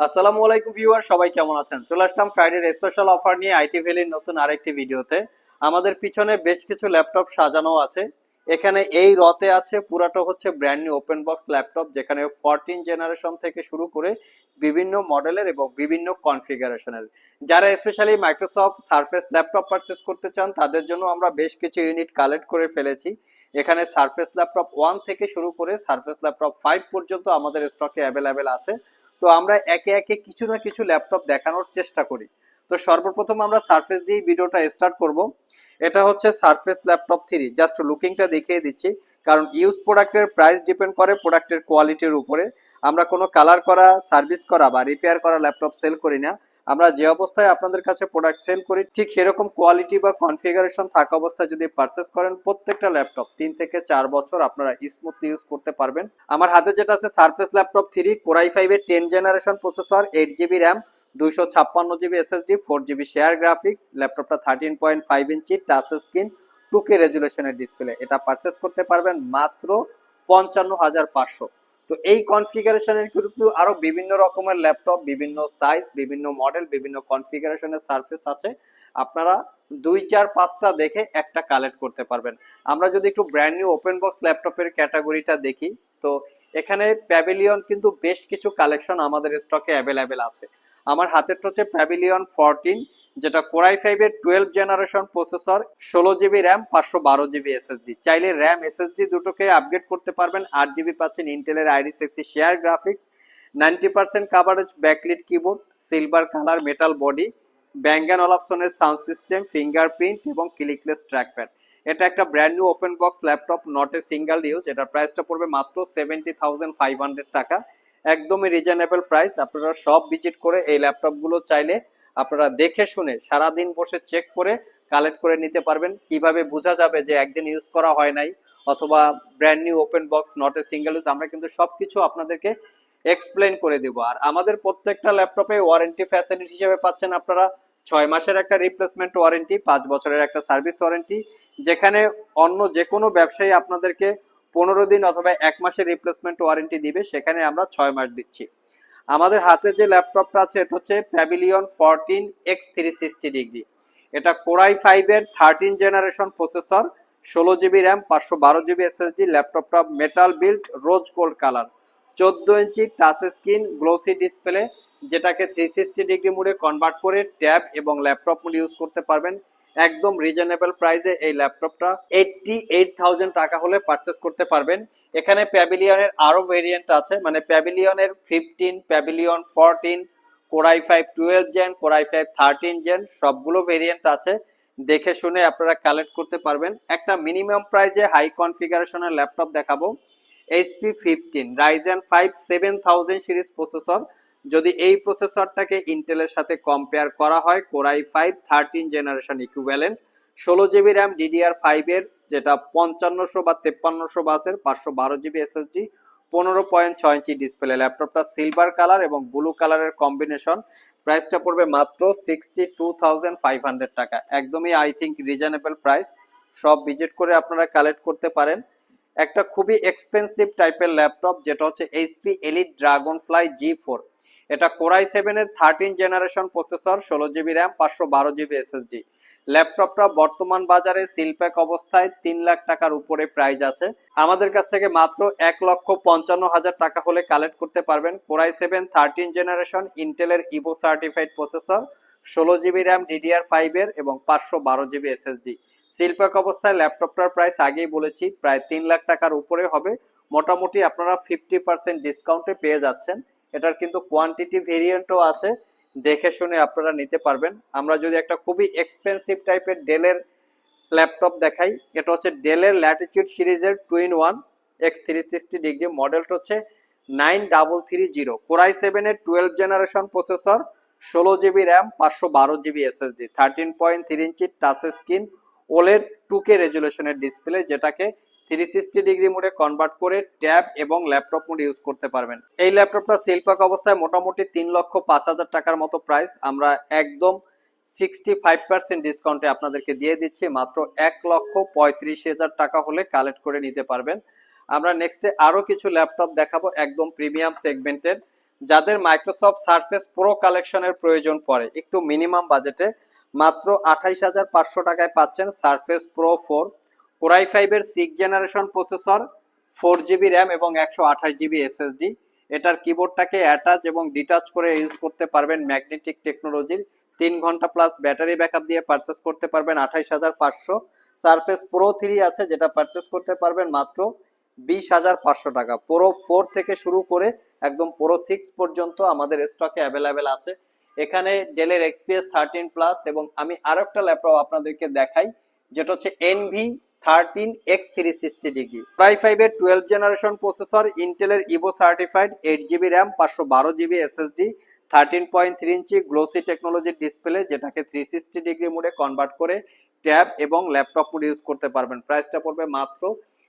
আসসালামু আলাইকুম ভিউয়ার, সবাই কেমন আছেন? চলে আসলাম ফ্রাইডের স্পেশাল অফার নিয়ে আইটি ভ্যালির নতুন আরেকটি ভিডিওতে। আমাদের পিছনে বেশ কিছু ল্যাপটপ সাজানো আছে। এখানে এই রতে আছে, পুরাটা হচ্ছে brand new open box laptop যেখানে ফোরটিন জেনারেশন থেকে শুরু করে বিভিন্ন মডেলের এবং বিভিন্ন কনফিগারেশনের যারা specially Microsoft Surface laptop purchase করতে চান, তাদের জন্য আমরা বেশ কিছু ইউনিট কালেক্ট করে ফেলেছি। এখানে সারফেস ল্যাপটপ ওয়ান থেকে শুরু করে সারফেস ল্যাপটপ ফাইভ পর্যন্ত আমাদের স্টকে অ্যাভেলেবেল আছে। তো আমরা একে একে কিছু না কিছু ল্যাপটপ দেখানোর চেষ্টা করি। তো সর্বপ্রথম আমরা সারফেস দিয়ে ভিডিওটা স্টার্ট করব। এটা হচ্ছে সারফেস ল্যাপটপ থ্রি জাস্ট লুকিংটা দেখিয়ে দিচ্ছি। কারণ ইউজ প্রোডাক্টের প্রাইস ডিপেন্ড করে প্রোডাক্টের কোয়ালিটির উপরে। আমরা কোনো কালার করা সার্ভিস করা বা রিপেয়ার করা ল্যাপটপ সেল করি না। আমরা যে অবস্থায় আপনাদের কাছে প্রোডাক্ট সেল করি, ঠিক সেরকম কোয়ালিটি বা কনফিগারেশন থাকা অবস্থায় যদি পারচেস করেন, প্রত্যেকটা ল্যাপটপ তিন থেকে চার বছর আপনারা স্মুথলি ইউজ করতে পারবেন। আমার হাতে যেটা আছে surface laptop three core i ফাইভের ten generation processor eight GB RAM দুইশো ছাপ্পান্ন GB SSD four GB share graphics ল্যাপটপটা thirteen point five inch touch screen two K রেজুলেশনের display এটা পারচেস করতে পারবেন মাত্র পঞ্চান্ন হাজার পাঁচশো। তো এই কনফিগারেশনের কিন্তু আরও বিভিন্ন রকমের ল্যাপটপ, বিভিন্ন সাইজ বিভিন্ন মডেল বিভিন্ন কনফিগারেশনের সার্ফেস আছে। আপনারা দুই, চার, পাঁচটা দেখে একটা কালেক্ট করতে পারবেন। আমরা যদি একটু ব্র্যান্ড নিউ ওপেন বক্স ল্যাপটপের ক্যাটাগরিটা দেখি, তো এখানে প্যাভিলিয়ন কিন্তু বেশ কিছু কালেকশন আমাদের স্টকে অ্যাভেলেবেল আছে। আমার হাতেরটা হচ্ছে প্যাভিলিয়ন ফোরটিন যেটা কোরাই ফাইভের টুয়েলভ জেনারেশন প্রসেসর ষোলো জিবি র্যাম পাঁচশো বারো জিবি এসএসডি চাইলে র্যাম এসএসডি দুটোকে আপগ্রেড করতে পারবেন। আট জিবি পাচ্ছেন ইন্টেলের আইডি সিক্সি share graphics ninety percent coverage backlit keyboard silver colour metal body Bang and অলাপসনের sound system fingerprint এবং ক্লিকলেস ট্র্যাকপ্যাড এটা একটা brand new open box laptop not a single use এটার প্রাইসটা পড়বে মাত্র সেভেন্টি থাউজেন্ড ফাইভ হান্ড্রেড টাকা। একদমই reasonable price আপনারা সব ভিজিট করে এই ল্যাপটপগুলো চাইলে আপনারা দেখে শুনে সারাদিন বসে চেক করে কালেক্ট করে নিতে পারবেন। কীভাবে বোঝা যাবে যে একদিন ইউজ করা হয় নাই অথবা brand new open box not a single use আমরা কিন্তু সবকিছু আপনাদেরকে এক্সপ্লেন করে দিব। আর আমাদের প্রত্যেকটা ল্যাপটপে ওয়ারেন্টি ফ্যাসিলিটি হিসেবে পাচ্ছেন আপনারা। ছয় মাসের একটা রিপ্লেসমেন্ট ওয়ারেন্টি পাঁচ বছরের একটা সার্ভিস ওয়ারেন্টি যেখানে অন্য যে কোনো ব্যবসায়ী আপনাদেরকে পনেরো দিন অথবা এক মাসের রিপ্লেসমেন্ট ওয়ারেন্টি দিবে, সেখানে আমরা ছয় মাস দিচ্ছি। আমাদের হাতে যে ল্যাপটপটা আছে, এটা হচ্ছে Pavilion fourteen x three sixty degree এটা কোরাই ফাইভের থার্টিন জেনারেশন প্রসেসর ষোলো জিবি র্যাম পাঁচশো বারো জিবি এসএসডি ল্যাপটপটা metal build rose gold colour চোদ্দ inch touch screen glossy display যেটাকে থ্রি সিক্সটি ডিগ্রি মোডে কনভার্ট করে ট্যাব এবং ল্যাপটপ মোড ইউজ করতে পারবেন। একদম রিজনেবল প্রাইসে এই ল্যাপটপটা এইটটি এইট থাউজেন্ড টাকা হলে পারচেস করতে পারবেন। এখানে প্যাভিলিয়নের আরও ভেরিয়েন্ট আছে মানে প্যাভিলিয়নের fifteen Pavilion fourteen core i five twelve gen core i five thirteen gen সবগুলো ভেরিয়েন্ট আছে। দেখে শুনে আপনারা কালেক্ট করতে পারবেন। একটা মিনিমাম প্রাইজে হাই কনফিগারেশনের ল্যাপটপ দেখাবো। HP fifteen Ryzen five seven thousand series processor যদি এই প্রসেসরটাকে ইন্টেলের সাথে কম্পেয়ার করা হয় core i five thirteen generation equivalent ষোলো জিবি র্যাম ডিডিআর ফাইভের যেটা পঞ্চান্নশো বা তেপ্পান্নশো বাসের পাঁচশো বারো জিবি এসএসডি পনেরো পয়েন্ট ছয় ইঞ্চি ডিসপ্লে ল্যাপটপটা সিলভার কালার এবং ব্লু কালারের কম্বিনেশন প্রাইসটা পড়বে মাত্র sixty two thousand five hundred টাকা। একদমই আই থিঙ্ক রিজনেবল প্রাইস সব ভিজিট করে আপনারা কালেক্ট করতে পারেন। একটা খুবই এক্সপেন্সিভ টাইপের ল্যাপটপ যেটা হচ্ছে HP Elite dragonfly G four এটা কোরাই সেভেনের থার্টিন জেনারেশন প্রসেসর ষোলো জিবি র্যাম পাঁচশো বারো জিবি এসএসডি ল্যাপটপটা বর্তমান বাজারে সিলপ্যাক অবস্থায় তিন লাখ টাকার উপরে প্রাইজ আছে। আমাদের কাছ থেকে মাত্র এক লক্ষ পঞ্চান্ন হাজার টাকা হলে কালেক্ট করতে পারবেন core i seven thirteen generation ইন্টেলের ইভো সার্টিফাইড প্রসেসর ষোলো জিবি র্যাম ডিডিআর ফাইভের এবং পাঁচশো বারো জিবি এসএসডি সিলপ্যাক অবস্থায় ল্যাপটপটার প্রাইস আগেই বলেছি, প্রায় তিন লাখ টাকার উপরে হবে। মোটামুটি আপনারা ফিফটি পার্সেন্ট ডিসকাউন্টে পেয়ে যাচ্ছেন। এটার কিন্তু কোয়ান্টিটি ভেরিয়েন্টও আছে। দেখে শুনে আপনারা নিতে পারবেন। আমরা যদি একটা খুবই এক্সপেন্সিভ টাইপের ডেলের ল্যাপটপ দেখাই, এটা হচ্ছে ডেলের ল্যাটিচিউড সিরিজের two in one x three sixty degree মডেলটা হচ্ছে nine double three zero core i সেভেনের টুয়েলভ জেনারেশন প্রসেসর ষোলো জিবি র্যাম পাঁচশো বারো GB SSD thirteen point three inch touch screen ওলের টু কে রেজুলেশনের ডিসপ্লে যেটাকে থ্রি সিক্সটি ডিগ্রি মোডে কনভার্ট করে ট্যাব এবং ল্যাপটপ মোড ইউজ করতে পারবেন। এই ল্যাপটপটা শিল্পক অবস্থায় মোটামুটি তিন লক্ষ পাঁচ হাজার টাকার মতো প্রাইস আমরা একদম সিক্সটি ফাইভ পার্সেন্ট ডিসকাউন্টে আপনাদেরকে দিয়ে দিচ্ছি। মাত্র এক লক্ষ পঁয়ত্রিশ হাজার টাকা হলে কালেক্ট করে নিতে পারবেন। আমরা নেক্সটে আরও কিছু ল্যাপটপ দেখাবো, একদম প্রিমিয়াম সেগমেন্টের যাদের মাইক্রোসফট সার্ফেস প্রো কালেকশনের প্রয়োজন পড়ে, একটু মিনিমাম বাজেটে মাত্র আঠাইশ হাজার পাঁচশো টাকায় পাচ্ছেন Surface Pro four core i ফাইভের six generation processor four GB RAM এবং একশো আঠাশ জিবি এসএসডি এটার কিবোর্ডটাকে অ্যাটাচ এবং ডিটাচ করে ইউজ করতে পারবেন ম্যাগনেটিক টেকনোলজির তিন ঘণ্টা প্লাস ব্যাটারি ব্যাকআপ দিয়ে পারচেস করতে পারবেন আঠাইশ হাজার পাঁচশো। সারফেস প্রো থ্রি আছে, যেটা পারচেস করতে পারবেন মাত্র বিশ হাজার পাঁচশো টাকা। প্রো ফোর থেকে শুরু করে একদম প্রো সিক্স পর্যন্ত আমাদের স্টকে অ্যাভেলেবেল আছে। এখানে ডেলের এক্সপিএস থার্টিন প্লাস এবং আমি আরও একটা ল্যাপটপ আপনাদেরকে দেখাই, যেটা হচ্ছে envy thirteen x three sixty degree প্রাই ফাইভের টুয়েলভ জেনারেশন প্রসেসর ইন্টেলের evo certified eight GB RAM পাঁচশো বারো GB SSD thirteen point three inch glossy টেকনোলজির ডিসপ্লে যেটাকে থ্রি সিক্সটি ডিগ্রি মোডে কনভার্ট করে ট্যাব এবং ল্যাপটপ মোড ইউজ করতে পারবেন। প্রাইসটা পড়বে মাত্র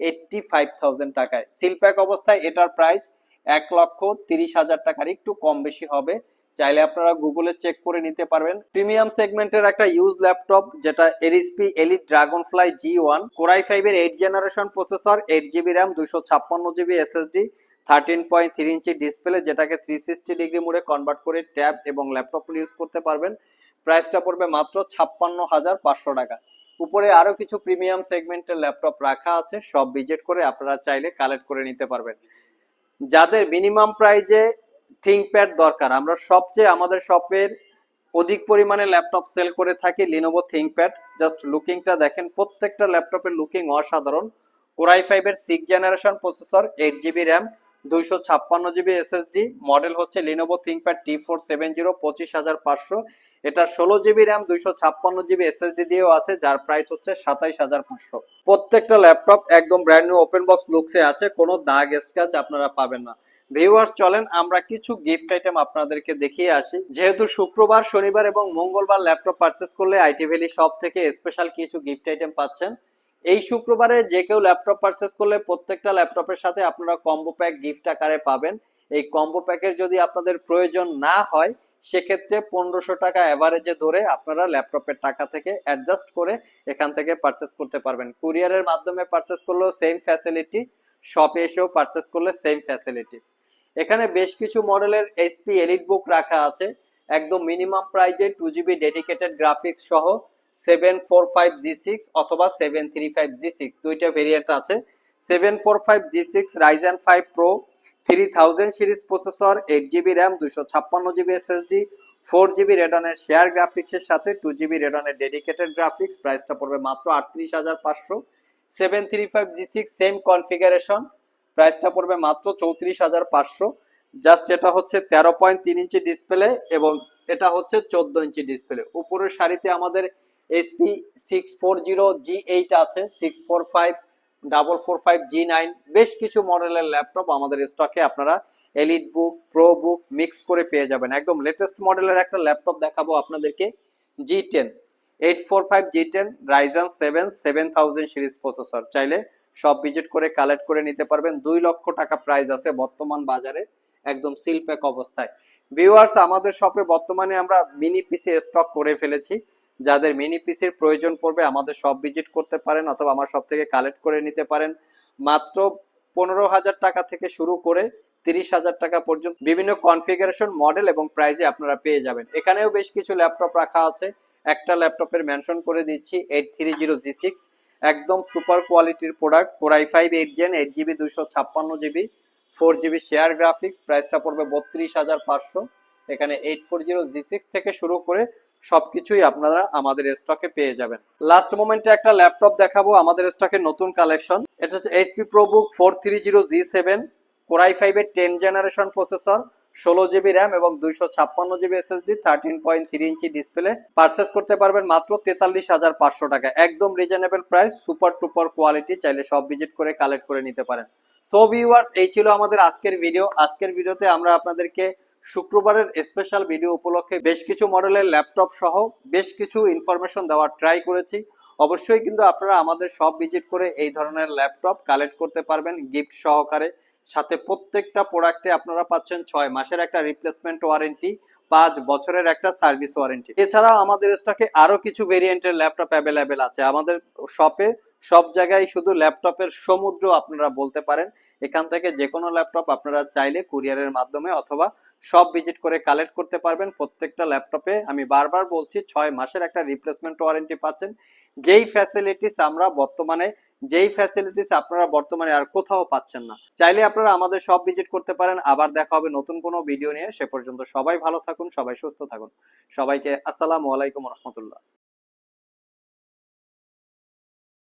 এইটটি ফাইভ থাউজেন্ড টাকায়। সিলপ্যাক অবস্থায় এটার প্রাইস এক লক্ষ তিরিশ হাজার টাকার, একটু কম বেশি হবে। চাইলে আপনারা গুগলে চেক করে নিতে পারবেন। প্রিমিয়াম সেগমেন্টের একটা ইউজ ল্যাপটপ যেটা এরিসপি Elite dragonfly G one core i ফাইভের eight generation processor eight GB RAM দুশো ছাপ্পান্ন GB SSD thirteen point three inch display যেটাকে থ্রি সিক্সটি ডিগ্রি মোডে কনভার্ট করে ট্যাব এবং ল্যাপটপ ইউজ করতে পারবেন। প্রাইসটা পড়বে মাত্র ছাপ্পান্ন হাজার পাঁচশো টাকা। উপরে আরও কিছু প্রিমিয়াম সেগমেন্টের ল্যাপটপ রাখা আছে, সব ভিজিট করে আপনারা চাইলে কালেক্ট করে নিতে পারবেন। যাদের মিনিমাম প্রাইজে থিঙ্কপ্যাড দরকার। আমরা সবচেয়ে আমাদের শপের অধিক পরিমাণে ল্যাপটপ সেল করে থাকি লিনোভো থিঙ্কপ্যাড জাস্ট লুকিংটা দেখেন, প্রত্যেকটা ল্যাপটপের লুকিং অসাধারণ। কোরাই ফাইভের six generation processor eight GB RAM দুইশো ছাপ্পান্ন জিবি এসএসডি মডেল হচ্ছে Lenovo ThinkPad T four seven zero পঁচিশ হাজার পাঁচশো। এটা ষোলো জিবি র্যাম দুইশো ছাপ্পান্ন জিবি এসএসডি দিয়েও আছে, যার প্রাইস হচ্ছে সাতাইশ হাজার পাঁচশো। প্রত্যেকটা ল্যাপটপ একদম ব্র্যান্ড নিউ ওপেন বক্স লুকসে আছে, কোনো দাগ স্ক্র্যাচ আপনারা পাবেন না। ভিউয়ার্স চলেন, আমরা কিছু গিফট আইটেম আপনাদেরকে দেখিয়ে আসি। যেহেতু শুক্রবার, শনিবার এবং মঙ্গলবার ল্যাপটপ পারচেস করলে আইটি ভ্যালি শপ থেকে স্পেশাল কিছু গিফট আইটেম পাচ্ছেন। এই শুক্রবারে যে কেউ ল্যাপটপ পারচেস করলে প্রত্যেকটা ল্যাপটপের সাথে আপনারা কম্বো প্যাক গিফট আকারে পাবেন। এই কম্বো প্যাকের যদি আপনাদের প্রয়োজন না হয় সেক্ষেত্রে পনেরোশো টাকা অ্যাভারেজে ধরে আপনারা ল্যাপটপের টাকা থেকে অ্যাডজাস্ট করে এখান থেকে পারচেস করতে পারবেন। কুরিয়ারের মাধ্যমে পারচেস করলেও সেম ফ্যাসিলিটি শপে এসেও পারচেস করলে সেম ফ্যাসিলিটিস এখানে বেশ কিছু মডেলের এইচপি এলিট বুক রাখা আছে। একদম মিনিমাম প্রাইজে টু জিবি ডেডিকেটেড গ্রাফিক্স সহ seven four five G six অথবা seven three five G six দুইটা ভেরিয়েন্ট আছে। Seven four five G six Ryzen five pro three thousand series processor eight GB RAM দুশো ছাপ্পান্ন GB SSD four GB রেডনের share গ্রাফিক্সের সাথে two GB রেডনের dedicated graphics প্রাইসটা পড়বে মাত্র আটত্রিশ হাজার পাঁচশো। Seven three five G six same configuration প্রাইসটা পড়বে মাত্র চৌত্রিশ হাজার পাঁচশো। জাস্ট এটা হচ্ছে তেরো পয়েন্ট তিন ইঞ্চি ডিসপ্লে এবং এটা হচ্ছে চোদ্দ ইঞ্চি ডিসপ্লে উপরের সারিতে আমাদের SP six four zero G eight আছে six four five double four five G nine, বেশ কিছু মডেলের ল্যাপটপ আমাদের স্টকে আপনারা এলিট বুক প্রো বুক মিক্স করে পেয়ে যাবেন। একদম লেটেস্ট মডেলের একটা ল্যাপটপ দেখাবো আপনাদেরকে G ten eight four five G ten Ryzen seven seven thousand series processor চাইলে সব ভিজিট করে কালেক্ট করে নিতে পারবেন। দুই লক্ষ টাকা প্রাইস আছে বর্তমান বাজারে, একদম সিল প্যাক অবস্থায়। ভিউয়ার্স আমাদের শপে বর্তমানে আমরা মিনি পিসি স্টক করে ফেলেছি। যাদের মিনি পিসির প্রয়োজন পড়বে, আমাদের সব ভিজিট করতে পারেন অথবা আমার সব থেকে কালেক্ট করে নিতে পারেন। মাত্র পনেরো হাজার টাকা থেকে শুরু করে তিরিশ হাজার টাকা পর্যন্ত বিভিন্ন কনফিগারেশন মডেল এবং প্রাইজে আপনারা পেয়ে যাবেন। এখানেও বেশ কিছু ল্যাপটপ রাখা আছে। একটা ল্যাপটপের মেনশন করে দিচ্ছি eight three zero G six একদম সুপার কোয়ালিটির product core i five eight gen eight GB দুশো ছাপ্পান্ন GB four GB share graphics প্রাইসটা পড়বে বত্রিশ হাজার পাঁচশো। এখানে eight four zero G six থেকে শুরু করে সবকিছুই আপনারা আমাদের স্টকে পেয়ে যাবেন। লাস্ট মোমেন্টে একটা ল্যাপটপ দেখাবো, আমাদের স্টকে নতুন কালেকশন এটা হচ্ছে HP ProBook four three zero G seven core i ফাইভের টেন জেনারেশন প্রসেসর ষোলো জিবি র্যাম এবং দুইশো ছাপ্পান্ন GB SSD thirteen point three inch display purchase করতে পারবেন মাত্র তেতাল্লিশ হাজার পাঁচশো টাকা। একদম reasonable price super duper quality চাইলে সব ভিজিট করে কালেক্ট করে নিতে পারেন। সো ভিউয়ার্স এই ছিল আমাদের আজকের ভিডিও আজকের ভিডিওতে আমরা আপনাদেরকে শুক্রবারের স্পেশাল ভিডিও উপলক্ষে বেশ কিছু মডেলের ল্যাপটপ সহ বেশ কিছু ইনফরমেশন দেওয়ার ট্রাই করেছি। অবশ্যই কিন্তু আপনারা আমাদের সব ভিজিট করে এই ধরনের ল্যাপটপ কালেক্ট করতে পারবেন গিফট সহকারে। সাথে প্রত্যেকটা প্রোডাক্টে আপনারা পাচ্ছেন ছয় মাসের একটা রিপ্লেসমেন্ট ওয়ারেন্টি পাঁচ বছরের একটা সার্ভিস ওয়ারেন্টি এছাড়াও আমাদের স্টকে আরও কিছু ভেরিয়েন্টের ল্যাপটপ অ্যাভেলেবেল আছে। আমাদের শপে সব জায়গায় শুধু ল্যাপটপের সমুদ্র আপনারা বলতে পারেন। এখান থেকে যে কোনো ল্যাপটপ আপনারা চাইলে কুরিয়ারের মাধ্যমে অথবা সব ভিজিট করে কালেক্ট করতে পারবেন। প্রত্যেকটা ল্যাপটপে আমি বারবার বলছি, ছয় মাসের একটা রিপ্লেসমেন্ট ওয়ারেন্টি পাচ্ছেন। যেই ফ্যাসিলিটিস আমরা বর্তমানে, যেই ফ্যাসিলিটিস আপনারা বর্তমানে আর কোথাও পাচ্ছেন না। চাইলে আপনারা আমাদের সব ভিজিট করতে পারেন। আবার দেখা হবে নতুন কোনো ভিডিও নিয়ে। সে পর্যন্ত সবাই ভালো থাকুন, সবাই সুস্থ থাকুন। সবাইকে আসসালামু আলাইকুম রহমতুল্লাহ।